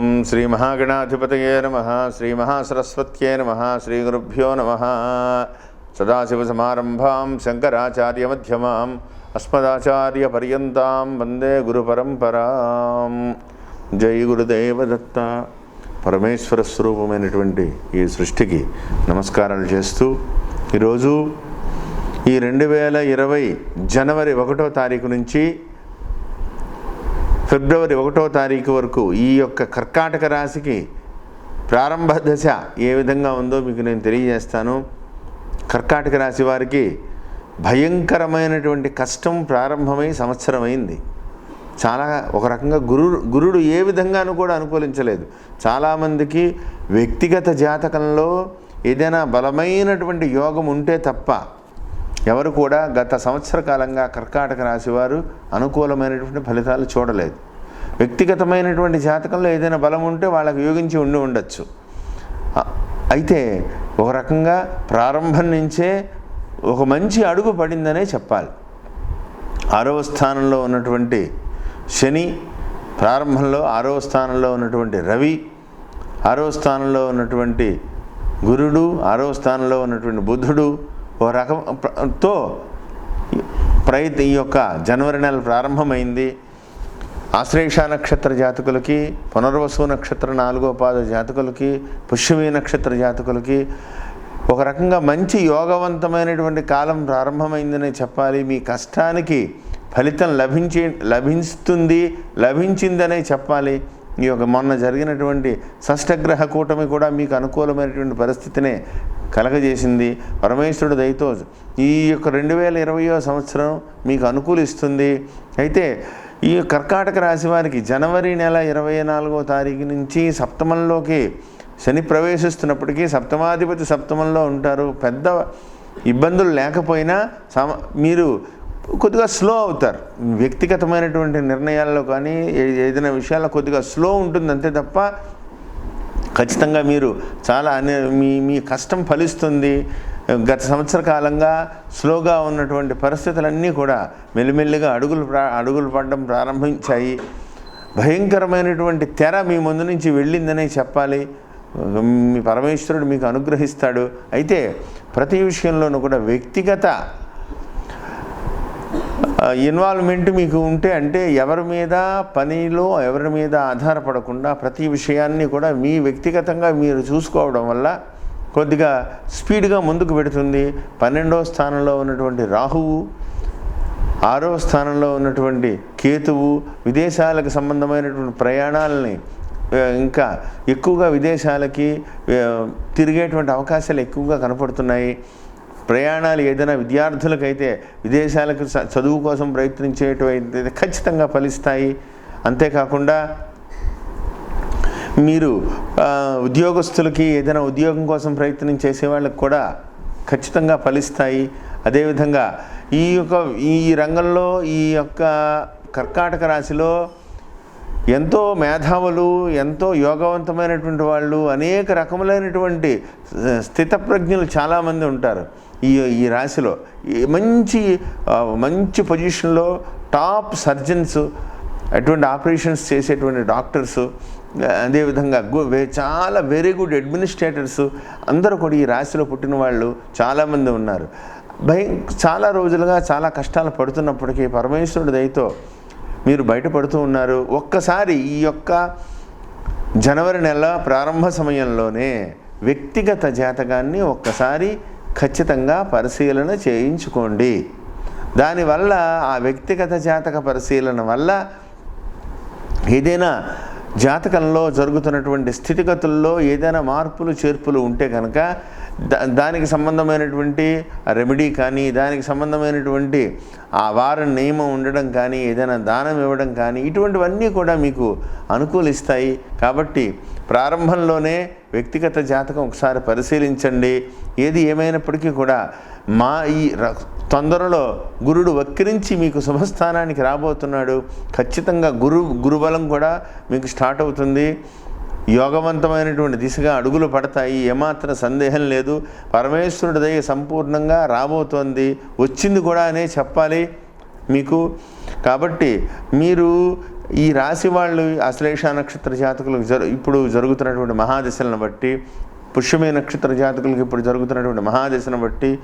ఓం శ్రీ మహాగణాధిపతయే నమ శ్రీ మహాసరస్వత్యే నమ శ్రీ గురుభ్యో నమ. సదాశివసమారంభాం శంకరాచార్యమ్యమాం అస్మదాచార్యపర్యంతం వందే గురుపరంపరాం. జై గురుదేవదత్త. పరమేశ్వర స్వరూపమైనటువంటి ఈ సృష్టికి నమస్కారాలు చేస్తూ ఈరోజు ఈ రెండు వేల ఇరవై జనవరి ఒకటో తారీఖు నుంచి ఫిబ్రవరి ఒకటో తారీఖు వరకు ఈ యొక్క కర్కాటక రాశికి ప్రారంభ దశ ఏ విధంగా ఉందో మీకు నేను తెలియజేస్తాను. కర్కాటక రాశి వారికి భయంకరమైనటువంటి కష్టం ప్రారంభమై సంవత్సరమైంది. చాలా ఒక రకంగా గురు గురుడు ఏ విధంగానూ కూడా అనుకూలించలేదు. చాలామందికి వ్యక్తిగత జాతకంలో ఏదైనా బలమైనటువంటి యోగం ఉంటే తప్ప ఎవరు కూడా గత సంవత్సర కాలంగా కర్కాటక రాశివారు అనుకూలమైనటువంటి ఫలితాలు చూడలేదు. వ్యక్తిగతమైనటువంటి జాతకంలో ఏదైనా బలం ఉంటే వాళ్ళకి యోగించి ఉండి ఉండొచ్చు. అయితే ఒక రకంగా ప్రారంభం నుంచే ఒక మంచి అడుగు పడిందనే చెప్పాలి. ఆరవ స్థానంలో ఉన్నటువంటి శని ప్రారంభంలో ఆరవ స్థానంలో ఉన్నటువంటి రవి ఆరవ స్థానంలో ఉన్నటువంటి గురుడు ఆరవ స్థానంలో ఉన్నటువంటి బుధుడు ఒక రకం తో ప్రయత్ ఈ యొక్క జనవరి నెల ప్రారంభమైంది. ఆశ్లేష నక్షత్ర జాతకులకి పునర్వసు నక్షత్ర నాలుగో పాద జాతకులకి పుష్యమీ నక్షత్ర జాతకులకి ఒక రకంగా మంచి యోగవంతమైనటువంటి కాలం ప్రారంభమైందనే చెప్పాలి. మీ కష్టానికి ఫలితం లభించి లభిస్తుంది లభించిందనే చెప్పాలి. ఈ యొక్క మొన్న జరిగినటువంటి షష్టగ్రహ కూటమి కూడా మీకు అనుకూలమైనటువంటి పరిస్థితినే కలగజేసింది పరమేశ్వరుడు దయతో. ఈ యొక్క రెండు వేల ఇరవయో సంవత్సరం మీకు అనుకూలిస్తుంది. అయితే ఈ కర్కాటక రాశి వారికి జనవరి నెల ఇరవై నాలుగో తారీఖు నుంచి సప్తమంలోకి శని ప్రవేశిస్తున్నప్పటికీ సప్తమాధిపతి సప్తమంలో ఉంటారు. పెద్ద ఇబ్బందులు లేకపోయినా సమ మీరు కొద్దిగా స్లో అవుతారు. వ్యక్తిగతమైనటువంటి నిర్ణయాల్లో కానీ ఏ- ఏదైనా విషయాల్లో కొద్దిగా స్లో ఉంటుంది అంతే తప్ప ఖచ్చితంగా మీరు చాలా అనే మీ మీ కష్టం ఫలిస్తుంది. గత సంవత్సర కాలంగా స్లోగా ఉన్నటువంటి పరిస్థితులన్నీ కూడా మెల్లిమెల్లిగా అడుగులు ప్రా అడుగులు పడడం ప్రారంభించాయి. భయంకరమైనటువంటి తెర మీ ముందు నుంచి వెళ్ళిందనే చెప్పాలి. మీ పరమేశ్వరుడు మీకు అనుగ్రహిస్తాడు. అయితే ప్రతి విషయంలోనూ కూడా వ్యక్తిగత ఇన్వాల్వ్మెంట్ మీకు ఉంటే అంటే ఎవరి మీద పనిలో ఎవరి మీద ఆధారపడకుండా ప్రతి విషయాన్ని కూడా మీ వ్యక్తిగతంగా మీరు చూసుకోవడం వల్ల కొద్దిగా స్పీడ్గా ముందుకు పెడుతుంది. పన్నెండో స్థానంలో ఉన్నటువంటి రాహువు ఆరో స్థానంలో ఉన్నటువంటి కేతువు విదేశాలకు సంబంధమైనటువంటి ప్రయాణాలని ఇంకా ఎక్కువగా విదేశాలకి తిరిగేటువంటి అవకాశాలు ఎక్కువగా కనపడుతున్నాయి. ప్రయాణాలు ఏదైనా విద్యార్థులకైతే విదేశాలకు చదువు కోసం ప్రయత్నించేటైతే ఖచ్చితంగా ఫలిస్తాయి. అంతేకాకుండా మీరు ఉద్యోగస్తులకి ఏదైనా ఉద్యోగం కోసం ప్రయత్నం చేసే వాళ్ళకి కూడా ఖచ్చితంగా ఫలిస్తాయి. అదేవిధంగా ఈ యొక్క ఈ రంగంలో ఈ యొక్క కర్కాటక రాశిలో ఎంతో మేధావులు ఎంతో యోగవంతమైనటువంటి వాళ్ళు అనేక రకములైనటువంటి స్థితప్రజ్ఞులు చాలామంది ఉంటారు. ఈ ఈ రాశిలో మంచి మంచి పొజిషన్లో టాప్ సర్జన్స్ అటువంటి ఆపరేషన్స్ చేసేటువంటి డాక్టర్స్ అదేవిధంగా చాలా వెరీ గుడ్ అడ్మినిస్ట్రేటర్స్ అందరూ కూడా ఈ రాశిలో పుట్టిన వాళ్ళు చాలామంది ఉన్నారు. భయం చాలా రోజులుగా చాలా కష్టాలు పడుతున్నప్పటికీ పరమేశ్వరుడి దయతో మీరు బయటపడుతూ ఉన్నారు. ఒక్కసారి ఈ యొక్క జనవరి నెల ప్రారంభ సమయంలోనే వ్యక్తిగత జాతకాన్ని ఒక్కసారి ఖచ్చితంగా పరిశీలన చేయించుకోండి. దానివల్ల ఆ వ్యక్తిగత జాతక పరిశీలన వల్ల ఏదైనా జాతకంలో జరుగుతున్నటువంటి స్థితిగతుల్లో ఏదైనా మార్పులు చేర్పులు ఉంటే కనుక దానికి సంబంధమైనటువంటి రెమెడీ కానీ దానికి సంబంధమైనటువంటి ఆ వారం నియమం ఉండడం కానీ ఏదైనా దానం ఇవ్వడం కానీ ఇటువంటివన్నీ కూడా మీకు అనుకూలిస్తాయి. కాబట్టి ప్రారంభంలోనే వ్యక్తిగత జాతకం ఒకసారి పరిశీలించండి. ఏది ఏమైనప్పటికీ కూడా మా ఈ ర- తొందరలో గురుడు వక్రించి మీకు శుభస్థానానికి రాబోతున్నాడు. ఖచ్చితంగా గురు గురుబలం కూడా మీకు స్టార్ట్ అవుతుంది. యోగవంతమైనటువంటి దిశగా అడుగులు పడతాయి. ఏమాత్రం సందేహం లేదు. పరమేశ్వరుడి దయ సంపూర్ణంగా రాబోతోంది. వచ్చింది కూడా అనే చెప్పాలి మీకు. కాబట్టి మీరు ఈ రాశి వాళ్ళు అశ్లేష నక్షత్ర జాతకులకు జరు ఇప్పుడు జరుగుతున్నటువంటి మహాదశలను బట్టి పుష్యమే నక్షత్ర జాతకులకు ఇప్పుడు జరుగుతున్నటువంటి మహాదశను బట్టి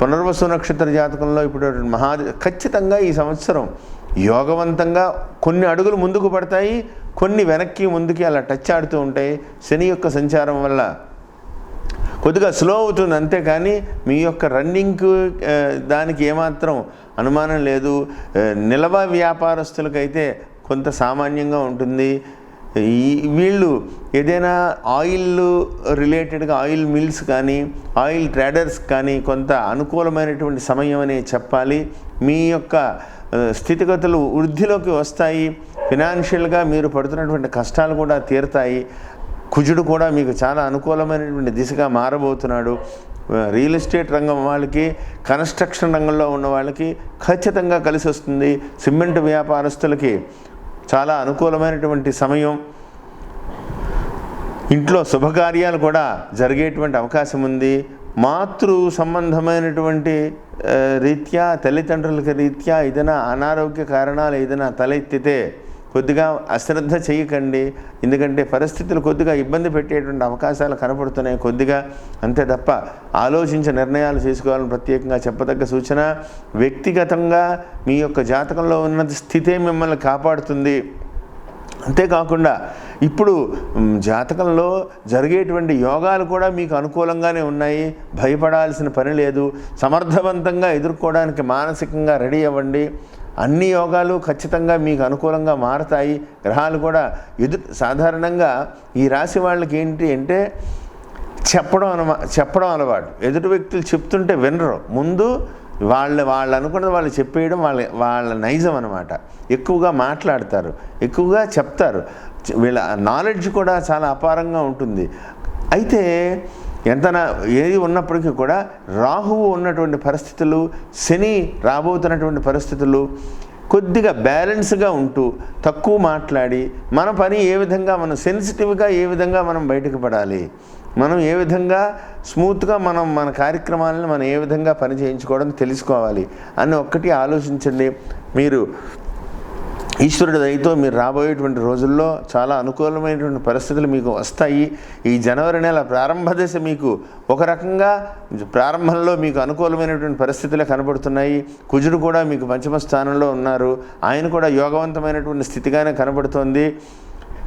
పునర్వసు నక్షత్ర జాతకంలో ఇప్పుడు మహా ఖచ్చితంగా ఈ సంవత్సరం యోగవంతంగా కొన్ని అడుగులు ముందుకు పడతాయి కొన్ని వెనక్కి ముందుకి అలా టచ్ ఆడుతూ ఉంటాయి శని యొక్క సంచారం వల్ల కొద్దిగా స్లో అవుతుంది అంతేకాని మీ యొక్క రన్నింగ్కు దానికి ఏమాత్రం అనుమానం లేదు. నిలవ వ్యాపారస్తులకైతే కొంత సామాన్యంగా ఉంటుంది. ఈ వీళ్ళు ఏదైనా ఆయిల్ రిలేటెడ్గా ఆయిల్ మిల్స్ కానీ ఆయిల్ ట్రేడర్స్ కానీ కొంత అనుకూలమైనటువంటి సమయం అనే చెప్పాలి. మీ యొక్క స్థితిగతులు వృద్ధిలోకి వస్తాయి. ఫినాన్షియల్గా మీరు పడుతున్నటువంటి కష్టాలు కూడా తీరుతాయి. కుజుడు కూడా మీకు చాలా అనుకూలమైనటువంటి దిశగా మారబోతున్నాడు. రియల్ ఎస్టేట్ రంగం వాళ్ళకి కన్స్ట్రక్షన్ రంగంలో ఉన్న వాళ్ళకి ఖచ్చితంగా కలిసి వస్తుంది సిమెంట్ వ్యాపారస్తులకి చాలా అనుకూలమైనటువంటి సమయం. ఇంట్లో శుభకార్యాలు కూడా జరిగేటువంటి అవకాశం ఉంది. మాతృ సంబంధమైనటువంటి రీత్యా తల్లిదండ్రులకి రీత్యా ఏదైనా అనారోగ్య కారణాలు ఏదైనా తలెత్తితే కొద్దిగా అశ్రద్ధ చేయకండి. ఎందుకంటే పరిస్థితులు కొద్దిగా ఇబ్బంది పెట్టేటువంటి అవకాశాలు కనపడుతున్నాయి. కొద్దిగా అంతే తప్ప ఆలోచించి నిర్ణయాలు చేసుకోవాలని ప్రత్యేకంగా చెప్పదగ్గ సూచన వ్యక్తిగతంగా మీ యొక్క జాతకంలో ఉన్న స్థితే మిమ్మల్ని కాపాడుతుంది. అంతేకాకుండా ఇప్పుడు జాతకంలో జరిగేటువంటి యోగాలు కూడా మీకు అనుకూలంగానే ఉన్నాయి. భయపడాల్సిన పని లేదు. సమర్థవంతంగా ఎదుర్కోవడానికి మానసికంగా రెడీ అవ్వండి. అన్ని యోగాలు ఖచ్చితంగా మీకు అనుకూలంగా మారతాయి. గ్రహాలు కూడా ఎదురు సాధారణంగా ఈ రాశి వాళ్ళకి ఏంటి అంటే చెప్పడం అనమా చెప్పడం అలవాటు. ఎదుటి వ్యక్తులు చెప్తుంటే వినరు. ముందు వాళ్ళు వాళ్ళు అనుకున్నది వాళ్ళు చెప్పేయడం వాళ్ళ వాళ్ళ నైజం అనమాట. ఎక్కువగా మాట్లాడతారు. ఎక్కువగా చెప్తారు. వీళ్ళ నాలెడ్జ్ కూడా చాలా అపారంగా ఉంటుంది. అయితే ఎంత ఏది ఉన్నప్పటికీ కూడా రాహువు ఉన్నటువంటి పరిస్థితులు శని రాబోతున్నటువంటి పరిస్థితులు కొద్దిగా బ్యాలెన్స్గా ఉంటూ తక్కువ మాట్లాడి మన పని ఏ విధంగా మనం సెన్సిటివ్గా ఏ విధంగా మనం బయటకు పడాలి మనం ఏ విధంగా స్మూత్గా మనం మన కార్యక్రమాలను మనం ఏ విధంగా పని చేయించుకోవడం తెలుసుకోవాలి అని ఒక్కటి ఆలోచించండి. మీరు ఈశ్వరుడి దయతో మీరు రాబోయేటువంటి రోజుల్లో చాలా అనుకూలమైనటువంటి పరిస్థితులు మీకు వస్తాయి. ఈ జనవరి నెల ప్రారంభ దశ మీకు ఒక రకంగా ప్రారంభంలో మీకు అనుకూలమైనటువంటి పరిస్థితులే కనబడుతున్నాయి. కుజుడు కూడా మీకు పంచమ స్థానంలో ఉన్నారు. ఆయన కూడా యోగవంతమైనటువంటి స్థితిగానే కనబడుతోంది.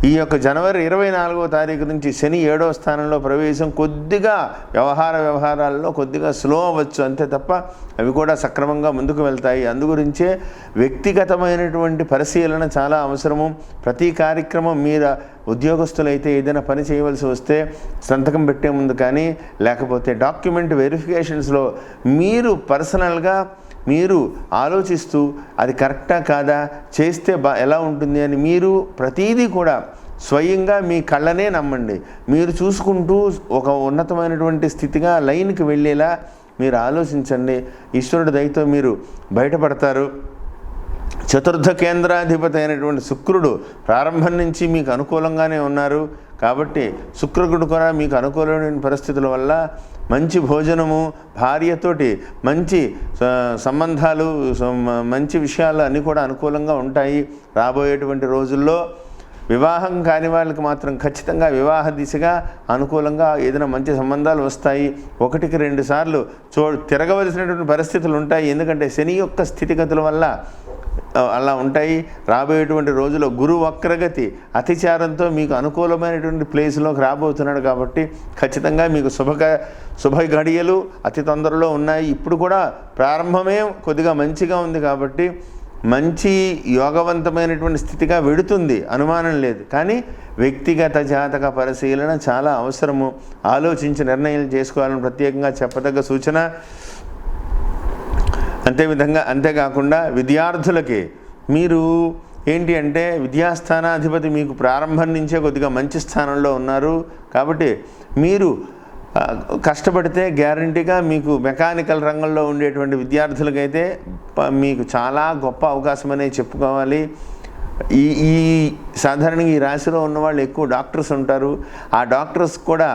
ఈ యొక్క జనవరి ఇరవై నాలుగో తారీఖు నుంచి శని ఏడవ స్థానంలో ప్రవేశం కొద్దిగా వ్యవహార వ్యవహారాల్లో కొద్దిగా స్లో అవ్వచ్చు అంతే తప్ప అవి కూడా సక్రమంగా ముందుకు వెళ్తాయి. అందుగురించే వ్యక్తిగతమైనటువంటి పరిశీలన చాలా అవసరము. ప్రతి కార్యక్రమం మీద ఉద్యోగస్తులైతే ఏదైనా పని చేయవలసి వస్తే సంతకం పెట్టే ముందు కానీ లేకపోతే డాక్యుమెంట్ వెరిఫికేషన్స్లో మీరు పర్సనల్గా మీరు ఆలోచిస్తూ అది కరెక్టా కాదా చేస్తే బా ఎలా ఉంటుంది అని మీరు ప్రతీదీ కూడా స్వయంగా మీ కళ్ళనే నమ్మండి. మీరు చూసుకుంటూ ఒక ఉన్నతమైనటువంటి స్థితిగా లైన్కి వెళ్ళేలా మీరు ఆలోచించండి. ఈశ్వరుడి దయతో మీరు బయటపడతారు. చతుర్థ కేంద్రాధిపతి అయినటువంటి శుక్రుడు ప్రారంభం నుంచి మీకు అనుకూలంగానే ఉన్నారు. కాబట్టి శుక్రకుడు కూడా మీకు అనుకూలమైన పరిస్థితుల వల్ల మంచి భోజనము భార్యతోటి మంచి సంబంధాలు మంచి విషయాలు అన్నీ కూడా అనుకూలంగా ఉంటాయి రాబోయేటువంటి రోజుల్లో. వివాహం కాని వాళ్ళకి మాత్రం ఖచ్చితంగా వివాహ దిశగా అనుకూలంగా ఏదైనా మంచి సంబంధాలు వస్తాయి. ఒకటికి రెండు సార్లు చూ తిరగవలసినటువంటి పరిస్థితులు ఉంటాయి. ఎందుకంటే శని యొక్క స్థితిగతుల వల్ల అలా ఉంటాయి. రాబోయేటువంటి రోజుల్లో గురు వక్రగతి అతిచారంతో మీకు అనుకూలమైనటువంటి ప్లేస్లోకి రాబోతున్నాడు కాబట్టి ఖచ్చితంగా మీకు శుభ శుభ గడియలు అతి తొందరలో ఉన్నాయి. ఇప్పుడు కూడా ప్రారంభమే కొద్దిగా మంచిగా ఉంది కాబట్టి మంచి యోగవంతమైనటువంటి స్థితిగా వెడుతుంది. అనుమానం లేదు. కానీ వ్యక్తిగత జాతక పరిశీలన చాలా అవసరము. ఆలోచించి నిర్ణయాలు చేసుకోవాలని ప్రత్యేకంగా చెప్పదగ్గ సూచన అంతేవిధంగా అంతేకాకుండా విద్యార్థులకి మీరు ఏంటి అంటే విద్యాస్థానాధిపతి మీకు ప్రారంభం నుంచే కొద్దిగా మంచి స్థానంలో ఉన్నారు కాబట్టి మీరు కష్టపడితే గ్యారంటీగా మీకు మెకానికల్ రంగంలో ఉండేటువంటి విద్యార్థులకైతే మీకు చాలా గొప్ప అవకాశం అనేది చెప్పుకోవాలి. ఈ ఈ సాధారణంగా ఈ రాశిలో ఉన్న వాళ్ళు ఎక్కువ డాక్టర్స్ ఉంటారు. ఆ డాక్టర్స్ కూడా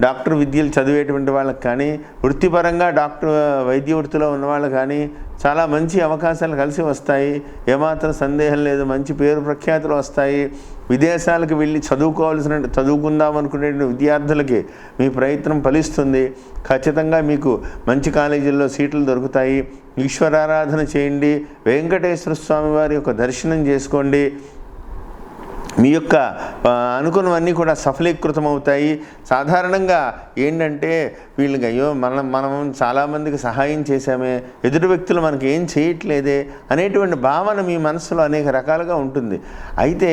డాక్టర్ విద్యలు చదివేటువంటి వాళ్ళకి కానీ వృత్తిపరంగా డాక్టర్ వైద్య వృత్తిలో ఉన్నవాళ్ళు కానీ చాలా మంచి అవకాశాలు కలిసి వస్తాయి. ఏమాత్రం సందేహం లేదు మంచి పేరు ప్రఖ్యాతులు వస్తాయి. విదేశాలకు వెళ్ళి చదువుకోవాల్సిన చదువుకుందాం అనుకునే విద్యార్థులకి మీ ప్రయత్నం ఫలిస్తుంది. ఖచ్చితంగా మీకు మంచి కాలేజీల్లో సీట్లు దొరుకుతాయి. ఈశ్వరారాధన చేయండి. వెంకటేశ్వర స్వామి వారి యొక్క దర్శనం చేసుకోండి. మీ యొక్క అనుకున్నవన్నీ కూడా సఫలీకృతం అవుతాయి సాధారణంగా ఏంటంటే వీళ్ళకి అయ్యో మనం మనం చాలామందికి సహాయం చేశామే ఎదుటి వ్యక్తులు మనకి ఏం చేయట్లేదే అనేటువంటి భావన మీ మనసులో అనేక రకాలుగా ఉంటుంది. అయితే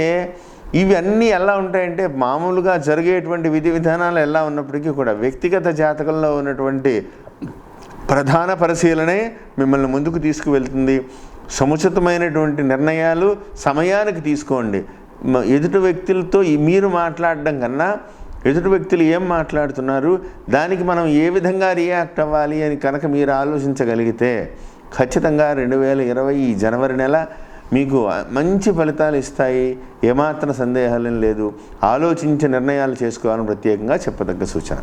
ఇవన్నీ ఎలా ఉంటాయంటే మామూలుగా జరిగేటువంటి విధి విధానాలు ఎలా ఉన్నప్పటికీ కూడా వ్యక్తిగత జాతకంలో ఉన్నటువంటి ప్రధాన పరిశీలనే మిమ్మల్ని ముందుకు తీసుకువెళ్తుంది. సముచితమైనటువంటి నిర్ణయాలు సమయానికి తీసుకోండి. ఎదుటి వ్యక్తులతో మీరు మాట్లాడడం కన్నా ఎదుటి వ్యక్తులు ఏం మాట్లాడుతున్నారు? దానికి మనం ఏ విధంగా రియాక్ట్ అవ్వాలి అని కనుక మీరు ఆలోచించగలిగితే ఖచ్చితంగా రెండు వేల ఇరవై ఈ జనవరి నెల మీకు మంచి ఫలితాలు ఇస్తాయి. ఏమాత్రం సందేహాలేం లేదు. ఆలోచించి నిర్ణయాలు చేసుకోవాలని ప్రత్యేకంగా చెప్పదగ్గ సూచన.